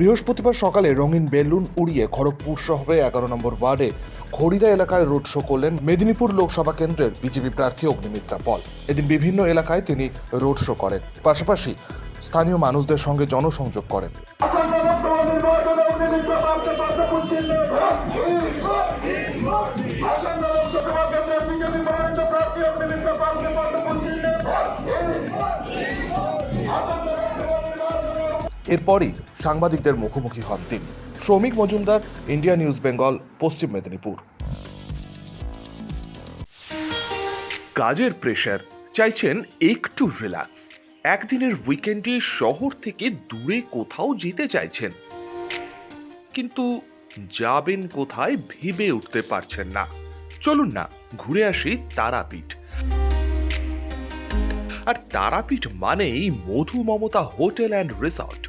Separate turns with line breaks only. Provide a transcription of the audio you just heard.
বৃহস্পতিবার সকালে রঙিন বেলুন উড়িয়ে খড়গপুর শহরে এগারো নম্বর ওয়ার্ডে খড়িদা এলাকায় রোড শো করলেন মেদিনীপুর লোকসভা কেন্দ্রের বিজেপি প্রার্থী অগ্নিমিত্রা পল। এদিন বিভিন্ন এলাকায় তিনি রোড শো করেন। পাশাপাশি স্থানীয় মানুষদের সঙ্গে জনসংযোগ করেন। এরপরই সাংবাদিকদের মুখোমুখি হন তিনি। শ্রমিক মজুমদার, ইন্ডিয়া নিউজ বেঙ্গল, পশ্চিম মেদিনীপুর। কাজের প্রেশার চাইছেন একটু রিল্যাক্স একদিনের উইকেন্ডে শহর থেকে দূরে কোথাও যেতে চাইছেন। কিন্তু যাবেন কোথায় ভেবে উঠতে পারছেন না। চলুন না, ঘুরে আসি তারাপীঠ। আর তারাপীঠ মানেই Madhu Mamata hotel and resort